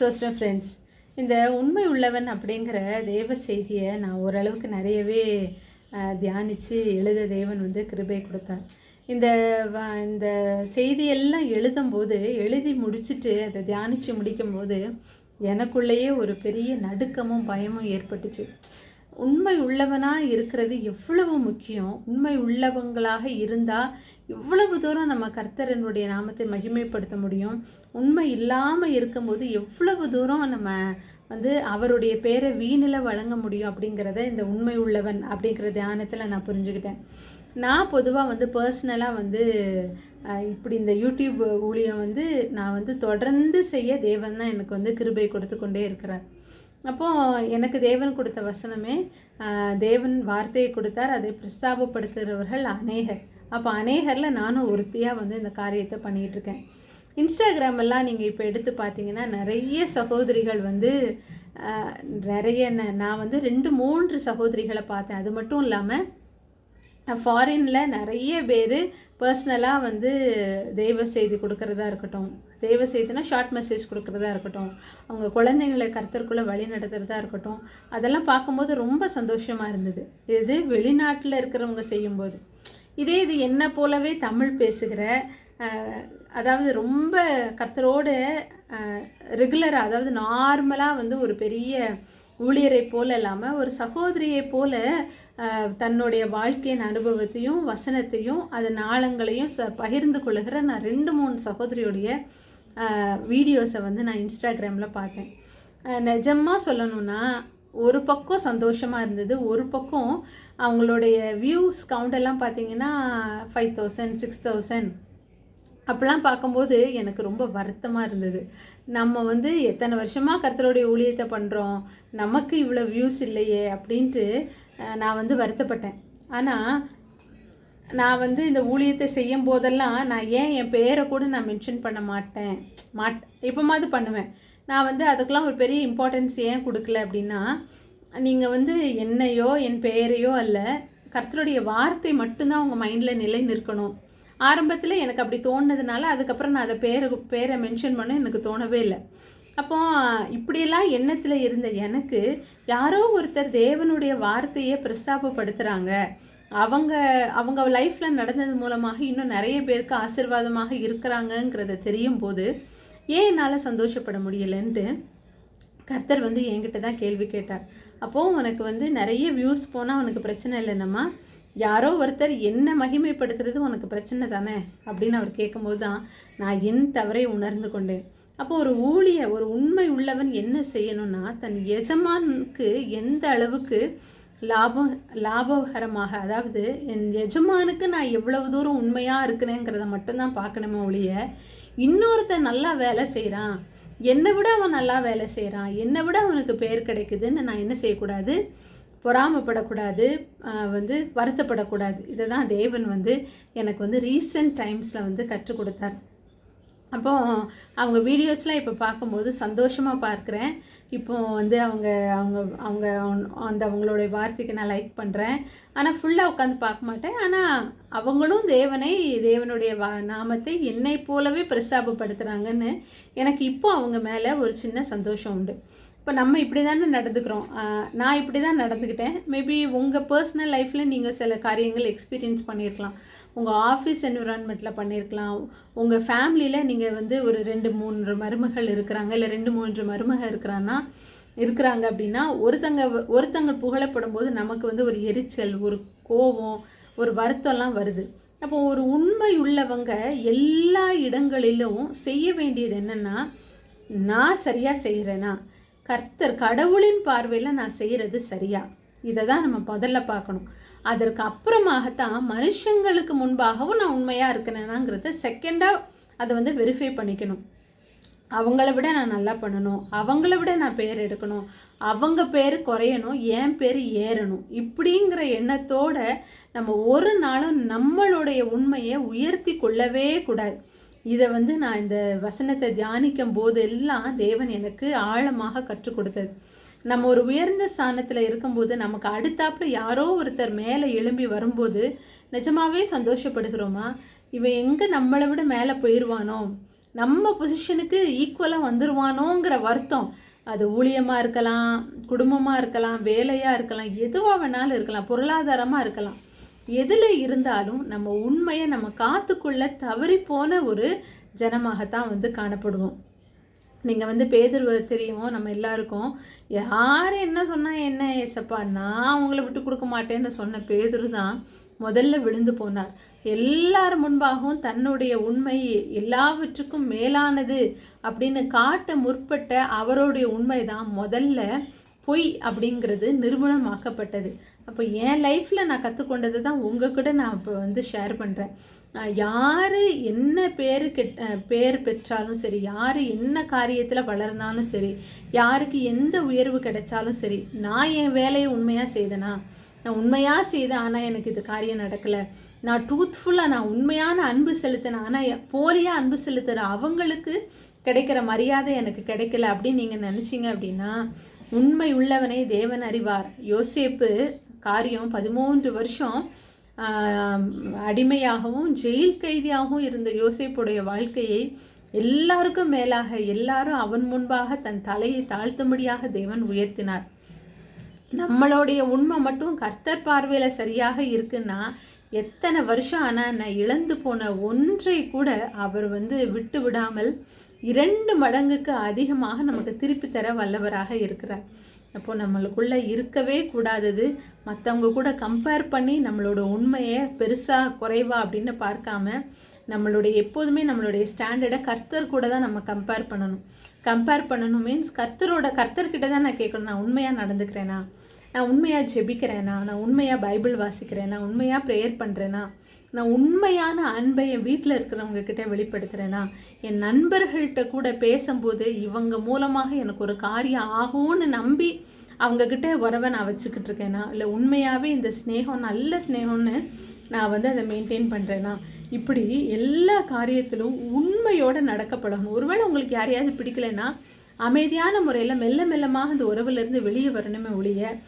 Zoster friends இந்த உண்மை உள்ளவன் அப்படிங்கிற தேவ செய்தியை நான் ஓரளவுக்கு நிறையவே தியானித்து எழுத தேவன் வந்து கிருபை கொடுத்தார். இந்த வ- இந்த செய்தியெல்லாம் எழுதும்போது எழுதி முடிச்சுட்டு அதை தியானித்து முடிக்கும்போது எனக்குள்ளேயே ஒரு பெரிய நடுக்கமும் பயமும் ஏற்பட்டுச்சு. உண்மை உள்ளவனாக இருக்கிறது எவ்வளவு முக்கியம்? உண்மை உள்ளவங்களாக இருந்தால் எவ்வளவு தூரம் நம்ம கர்த்தரனுடைய நாமத்தை மகிமைப்படுத்த முடியும்? உண்மை இல்லாமல் இருக்கும்போது எவ்வளவு தூரம் நம்ம வந்து அவருடைய பேரை வீணில் வழங்க முடியும் அப்படிங்கிறத இந்த உண்மை உள்ளவன் அப்படிங்கிற தியானத்தில் நான் புரிஞ்சுக்கிட்டேன். நான் பொதுவாக வந்து பர்சனலாக வந்து இப்படி இந்த யூடியூப் ஊழியம் வந்து நான் வந்து தொடர்ந்து செய்ய தேவன் தான் எனக்கு வந்து கிருபை கொடுத்து கொண்டே இருக்கிறேன் அப்போது எனக்கு தேவன் கொடுத்த வசனமே தேவன் வார்த்தையை கொடுத்தார் அதை பிரஸ்தாபப்படுத்துகிறவர்கள் அநேகர். அப்போ அநேகரில் நானும் ஒருத்தியாக வந்து இந்த காரியத்தை பண்ணிகிட்ருக்கேன். இன்ஸ்டாகிராமெல்லாம் இன்ஸ்டாகிராம் எல்லாம் நீங்கள் இப்போ எடுத்து பார்த்தீங்கன்னா நிறைய சகோதரிகள் வந்து நிறைய ந- நான் வந்து ரெண்டு மூன்று சகோதரிகளை பார்த்தேன். அது மட்டும் இல்லாமல் ஃபாரினில் நிறைய பேர் பர்சனலாக வந்து தெய்வ செய்தி கொடுக்கறதா இருக்கட்டும். தெய்வ செய்தினா ஷார்ட் மெசேஜ் கொடுக்குறதா இருக்கட்டும். அவங்க குழந்தைங்களை கருத்தருக்குள்ளே வழி நடத்துகிறதா இருக்கட்டும். அதெல்லாம் பார்க்கும்போது ரொம்ப சந்தோஷமாக இருந்தது. இது வெளிநாட்டில் இருக்கிறவங்க செய்யும்போது. இதே இது என்னை போலவே தமிழ் பேசுகிற அதாவது ரொம்ப கர்த்தரோட ரெகுலராக அதாவது நார்மலாக வந்து ஒரு பெரிய ஊழியரை போல இல்லாமல் ஒரு சகோதரியை போல தன்னுடைய வாழ்க்கையின் அனுபவத்தையும் வசனத்தையும் அதன் ஆழங்களையும் ச பகிர்ந்து கொள்ளுகிற நான் ரெண்டு மூணு சகோதரியுடைய வீடியோஸை வந்து நான் இன்ஸ்டாகிராமில் பார்த்தேன். நிஜமாக சொல்லணும்னா ஒரு பக்கம் சந்தோஷமாக இருந்தது ஒரு பக்கம் அவங்களுடைய வியூஸ் கவுண்டெல்லாம் பார்த்தீங்கன்னா ஃபைவ் தௌசண்ட் சிக்ஸ் தௌசண்ட் அப்படிலாம் பார்க்கும்போது எனக்கு ரொம்ப வருத்தமாக இருந்தது. நம்ம வந்து எத்தனை வருஷமாக கர்த்தருடைய ஊழியத்தை பண்ணுறோம் நமக்கு இவ்வளோ வியூஸ் இல்லையே அப்படின்ட்டு நான் வந்து வருத்தப்பட்டேன். ஆனால் நான் வந்து இந்த ஊழியத்தை செய்யும் போதெல்லாம் நான் ஏன் என் பேரை கூட நான் மென்ஷன் பண்ண மாட்டேன்? மாட் எப்போமாவது பண்ணுவேன். நான் வந்து அதுக்கெலாம் ஒரு பெரிய இம்பார்ட்டன்ஸ் ஏன் கொடுக்கல அப்படின்னா நீங்கள் வந்து என்னையோ என் பெயரையோ அல்ல கர்த்தருடைய வார்த்தை மட்டும்தான் உங்கள் மைண்டில் நிலை நிற்கணும் ஆரம்பத்தில் எனக்கு அப்படி தோணுனதுனால அதுக்கப்புறம் நான் அதை பேரை பேரை மென்ஷன் பண்ண எனக்கு தோணவே இல்லை. அப்போ இப்படியெல்லாம் எண்ணத்தில் இருந்த எனக்கு யாரோ ஒருத்தர் தேவனுடைய வார்த்தையை பிரஸ்தாபப்படுத்துகிறாங்க அவங்க அவங்க லைஃப்பில் நடந்தது மூலமாக இன்னும் நிறைய பேருக்கு ஆசீர்வாதமாக இருக்கிறாங்கங்கிறத தெரியும் போது ஏன் என்னால் சந்தோஷப்பட முடியலைன்ட்டு கர்த்தர் வந்து என்கிட்ட தான் கேள்வி கேட்டார். அப்போது உனக்கு வந்து நிறைய வியூஸ் போனால் உனக்கு பிரச்சனை இல்லைன்னம்மா. யாரோ ஒருத்தர் என்ன மகிமைப்படுத்துறது உனக்கு பிரச்சனை தானே? அப்படின்னு அவர் கேட்கும்போது தான் நான் என் தவறை உணர்ந்து கொண்டேன். அப்போ ஒரு ஊழிய ஒரு உண்மை உள்ளவன் என்ன செய்யணும்னா தன் எஜமானுக்கு எந்த அளவுக்கு லாபம் லாபகரமாக அதாவது என் எஜமானுக்கு நான் எவ்வளவு தூரம் உண்மையாக இருக்கிறேங்கிறத மட்டும்தான் பார்க்கணுமே ஒழிய இன்னொருத்தன் நல்லா வேலை செய்கிறான் என்னை விட அவன் நல்லா வேலை செய்கிறான் என்னை விட அவனுக்கு பேர் கிடைக்குதுன்னு நான் என்ன செய்யக்கூடாது? பொறாமப்படக்கூடாது வந்து வருத்தப்படக்கூடாது. இதை தான் தேவன் வந்து எனக்கு வந்து ரீசெண்ட் டைம்ஸில் வந்து கற்றுக் கொடுத்தார். அப்போ அவங்க வீடியோஸ்லாம் இப்போ பார்க்கும்போது சந்தோஷமாக பார்க்குறேன். இப்போ வந்து அவங்க அவங்க அவங்க அந்த அவங்களுடைய வார்த்தைக்கு நான் லைக் பண்ணுறேன் ஆனால் ஃபுல்லாக உட்காந்து பார்க்க மாட்டேன். ஆனால் அவங்களும் தேவனை தேவனுடைய வா நாமத்தை என்னை போலவே பிரஸ்தாபப்படுத்துகிறாங்கன்னு எனக்கு இப்போ அவங்க மேலே ஒரு சின்ன சந்தோஷம் உண்டு. இப்போ நம்ம இப்படி தானே நடந்துக்கிறோம் நான் இப்படி தான் நடந்துக்கிட்டேன் மேபி உங்கள் பர்சனல் லைஃப்பில் நீங்கள் சில காரியங்கள் எக்ஸ்பீரியன்ஸ் பண்ணியிருக்கலாம் உங்கள் ஆஃபீஸ் என்விரான்மெண்ட்டில் பண்ணியிருக்கலாம் உங்கள் ஃபேமிலியில் நீங்கள் வந்து ஒரு ரெண்டு மூன்று மருமகள் இருக்கிறாங்க. இல்லை ரெண்டு மூன்று மருமக இருக்கிறான்னா இருக்கிறாங்க அப்படின்னா ஒருத்தங்க ஒருத்தங்க புகழப்படும் போது நமக்கு வந்து ஒரு எரிச்சல் ஒரு கோபம் ஒரு வருத்தம்லாம் வருது. அப்போ ஒரு உண்மை உள்ளவங்க எல்லா இடங்களிலும் செய்ய வேண்டியது என்னென்னா நான் சரியாக செய்கிறேன்னா கர்த்தர் கடவுளின் பார்வையில் நான் செய்கிறது சரியா? இதை தான் நம்ம முதல்ல பார்க்கணும். அதற்கு அப்புறமாகத்தான் மனுஷங்களுக்கு முன்பாகவும் நான் உண்மையாக இருக்கிறேனாங்கிறத செகண்டாக அதை வந்து வெரிஃபை பண்ணிக்கணும். அவங்கள விட நான் நல்லா பண்ணணும். அவங்கள விட நான் பேர் எடுக்கணும். அவங்க பேர் குறையணும் என் பேர் ஏறணும். இப்படிங்கிற எண்ணத்தோட நம்ம ஒரு நாளும் நம்மளுடைய உண்மையை உயர்த்தி கொள்ளவே கூடாது. இதை வந்து நான் இந்த வசனத்தை தியானிக்கும் போதெல்லாம் தேவன் எனக்கு ஆழமாக கற்றுக் கொடுத்தது. நம்ம ஒரு உயர்ந்த ஸ்தானத்தில் இருக்கும்போது நமக்கு அடுத்தாப்புல யாரோ ஒருத்தர் மேலே எழும்பி வரும்போது நிஜமாவே சந்தோஷப்படுகிறோமா? இவன் எங்கே நம்மளை விட மேலே போயிடுவானோ நம்ம பொசிஷனுக்கு ஈக்குவலாக வந்துடுவானோங்கிற வருத்தம். அது ஊழியமாக இருக்கலாம் குடும்பமாக இருக்கலாம் வேலையாக இருக்கலாம் எதுவாக வேணாலும் இருக்கலாம் பொருளாதாரமாக இருக்கலாம். எதில் இருந்தாலும் நம்ம உண்மையை நம்ம காத்துக்குள்ள தவறி போன ஒரு ஜனமாகத்தான் வந்து காணப்படுவோம். நீங்கள் வந்து பேதர் தெரியும் நம்ம எல்லாருக்கும். யார் என்ன சொன்னால் என்ன ஏசப்பா நான் அவங்கள விட்டு கொடுக்க மாட்டேன்னு சொன்ன பேதர் தான் முதல்ல விழுந்து போனார். எல்லார் முன்பாகவும் தன்னுடைய உண்மை எல்லாவற்றுக்கும் மேலானது அப்படின்னு காட்ட முற்பட்ட அவருடைய உண்மை தான் முதல்ல பொய் அப்படிங்கிறது நிறுவனமாக்கப்பட்டது அப்போ என் லைஃப்பில் நான் கற்றுக்கொண்டது தான் உங்கள் கூட நான் இப்போ வந்து ஷேர் பண்ணுறேன் யார் என்ன பேர் கெட் பேர் பெற்றாலும் சரி யார் என்ன காரியத்தில் வளர்ந்தாலும் சரி யாருக்கு எந்த உயர்வு கிடைச்சாலும் சரி நான் என் வேலையை உண்மையாக செய்தேனா? நான் உண்மையாக செய்தேன் ஆனால் எனக்கு இது காரியம் நடக்கலை. நான் ட்ரூத்ஃபுல்லாக நான் உண்மையான அன்பு செலுத்தினேன் ஆனால் போலியாக அன்பு செலுத்துகிற அவங்களுக்கு கிடைக்கிற மரியாதை எனக்கு கிடைக்கல அப்படின்னு நீங்கள் நினச்சிங்க அப்படின்னா உண்மை உள்ளவனை தேவன் அறிவார். யோசேப்பு காரியம் பதிமூன்று வருஷம் அடிமையாகவும் ஜெயில் கைதியாகவும் இருந்த யோசிப்புடைய வாழ்க்கையை எல்லாருக்கும் மேலாக எல்லாரும் அவன் முன்பாக தன் தலையை தாழ்த்தும்படியாக தேவன் உயர்த்தினார். நம்மளுடைய உண்மை மட்டும் கர்த்தர் பார்வையில் சரியாக இருக்குன்னா எத்தனை வருஷம் ஆனால் நான் இழந்து போன ஒன்றை கூட அவர் வந்து விட்டு விடாமல் இரண்டு மடங்குக்கு அதிகமாக நமக்கு திருப்பி தர வல்லவராக இருக்கிறார். அப்போது நம்மளுக்குள்ளே இருக்கவே கூடாதது. மற்றவங்க கூட கம்பேர் பண்ணி நம்மளோட உண்மையை பெருசாக குறைவா அப்படின்னு பார்க்காம நம்மளுடைய எப்போதுமே நம்மளுடைய ஸ்டாண்டர்டை கர்த்தர் கூட தான் நம்ம கம்பேர் பண்ணணும். கம்பேர் பண்ணணும் மீன்ஸ் கர்த்தரோட கர்த்தர்கிட்ட தான் நான் கேட்கணும். நான் உண்மையாக நடந்துக்கிறேனா? நான் உண்மையாக ஜெபிக்கிறேனா? நான் உண்மையாக பைபிள் வாசிக்கிறேனா? உண்மையாக ப்ரேயர் பண்ணுறேனா நான் உண்மையான அன்பை என் வீட்டில் இருக்கிறவங்க கிட்ட வெளிப்படுத்துகிறேன்னா என் நண்பர்கள்கிட்ட கூட பேசும்போது இவங்க மூலமாக எனக்கு ஒரு காரியம் ஆகும்னு நம்பி அவங்கக்கிட்ட உறவை நான் வச்சுக்கிட்டு இருக்கேனா? இல்லை உண்மையாகவே இந்த ஸ்னேகம் நல்ல ஸ்னேகம்னு நான் வந்து அதை மெயின்டைன் பண்ணுறேன்னா இப்படி எல்லா காரியத்திலும் உண்மையோடு நடக்கப்படணும். ஒருவேளை உங்களுக்கு யாரையாவது பிடிக்கலைன்னா அமைதியான முறையில் மெல்ல மெல்லமாக இந்த உறவுலேருந்து வெளியே வரணுமே ஒழிய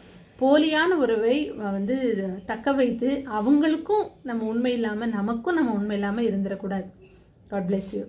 போலியான உறவை வந்து தக்க வைத்து அவங்களுக்கும் நம்ம உண்மை இல்லாமல் நமக்கும் நம்ம உண்மை இல்லாமல் இருந்துடக்கூடாது காட் பிளெஸ் யூ